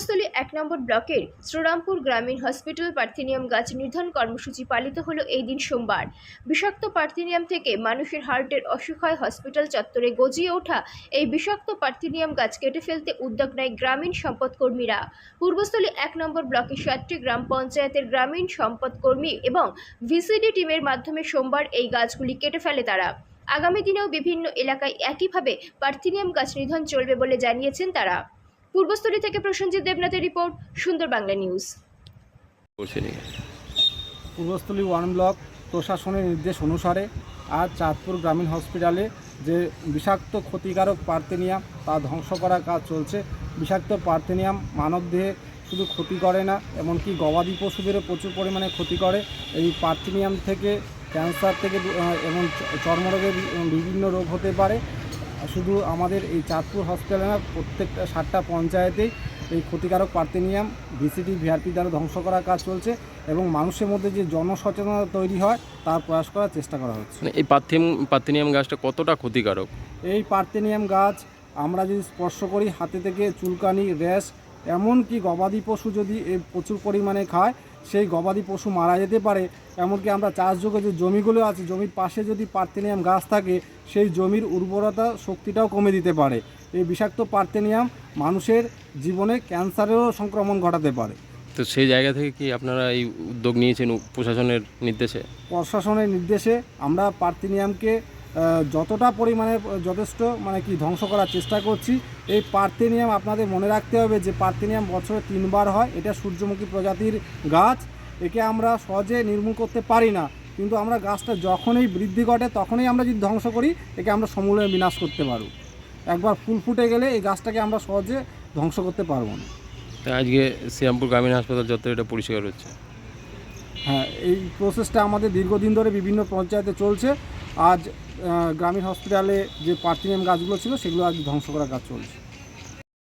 পূর্বস্থলী এক নম্বর ব্লকের শ্রীরামপুর গ্রামীণ হসপিটাল পার্থেনিয়াম গাছ নিধন কর্মসূচি পালিত হলো এই দিন সোমবার। বিষাক্ত পার্থেনিয়াম থেকে মানুষের হার্টের অসুখ হয় হসপিটাল চত্বরে গজিয়ে ওঠা এই বিষাক্ত পার্থেনিয়াম গাছ কেটে ফেলতে উদ্যোগ নেয় গ্রামীণ সম্পদ কর্মীরা পূর্বস্থলী এক নম্বর ব্লকের সাতটি গ্রাম পঞ্চায়েতের গ্রামীণ সম্পদ কর্মী এবং ভিসিডি টিমের মাধ্যমে সোমবার এই গাছগুলি কেটে ফেলে তারা। আগামী দিনেও বিভিন্ন এলাকায় একইভাবে পার্থেনিয়াম গাছ নিধন চলবে বলে জানিয়েছেন তারা। পূর্বস্থলী থেকে Prosenjit দেবনাথের report Sundar Bangla news. Purbasthali one block প্রশাসনের নির্দেশ অনুসারে আজ চাঁদপুর গ্রামীণ হসপিটালে যে বিষাক্ত ক্ষতিকারক পার্থেনিয়াম তা ধ্বংস করার কাজ চলছে। বিষাক্ত পার্থেনিয়াম মানবদেহে শুধু ক্ষতি করে না এমনকি গবাদি পশুদেরও প্রচুর পরিমাণে ক্ষতি করে। এই পার্থেনিয়াম থেকে ক্যান্সার থেকে এবং চর্মরোগের বিভিন্ন রোগ হতে পারে। শুধু আমাদের এই চাঁদপুর হসপিটালে না প্রত্যেকটা সাতটা পঞ্চায়েতেই এই ক্ষতিকারক পার্থেনিয়াম ভিসিটি ভিআরপি দ্বারা ধ্বংস করার কাজ চলছে এবং মানুষের মধ্যে যে জনসচেতনতা তৈরি হয় তার প্রয়াস করার চেষ্টা করা হচ্ছে। মানে এই পাথিম পাথিনিয়াম গাছটা কতটা ক্ষতিকারক? এই পার্থেনিয়াম গাছ আমরা যদি স্পর্শ করি হাতে থেকে চুলকানি র্যাশ এমনকি গবাদি পশু যদি প্রচুর পরিমাণে খায় সেই গবাদি পশু মারা যেতে পারে। এমনকি আমরা চাষযোগ্য যে জমিগুলো আছে জমির পাশে যদি পার্থেনিয়াম গাছ থাকে সেই জমির উর্বরতা শক্তিটাও কমে দিতে পারে। এই বিষাক্ত পার্থেনিয়াম মানুষের জীবনে ক্যান্সারেরও সংক্রমণ ঘটাতে পারে। তো সেই জায়গা থেকে কি আপনারা এই উদ্যোগ নিয়েছেন প্রশাসনের নির্দেশে? প্রশাসনের নির্দেশে আমরা পার্থেনিয়ামকে যতটা পরিমাণে যথেষ্ট মানে কি ধ্বংস করার চেষ্টা করছি এই পার্থেনিয়াম আপনাদের মনে রাখতে হবে যে পার্থেনিয়াম বছরে তিনবার হয় এটা সূর্যমুখী প্রজাতির গাছ একে আমরা সহজে নির্মূল করতে পারি না কিন্তু আমরা গাছটা যখনই বৃদ্ধি ঘটে তখনই আমরা যদি ধ্বংস করি একে আমরা সমূলে বিনাশ করতে পারব। একবার ফুল ফুটে গেলে এই গাছটাকে আমরা সহজে ধ্বংস করতে পারব না। তো আজকে শ্রীরামপুর গ্রামীণ হাসপাতাল চত্বরে এটা পরিষ্কার হচ্ছে। হ্যাঁ এই প্রসেসটা আমাদের দীর্ঘদিন ধরে বিভিন্ন পঞ্চায়েতে চলছে। আজ গ্রামীণ হসপিটালে যে পার্থিনিয়াম গাছগুলো ছিল সেগুলো আজ ধ্বংস করার কাজ চলছে।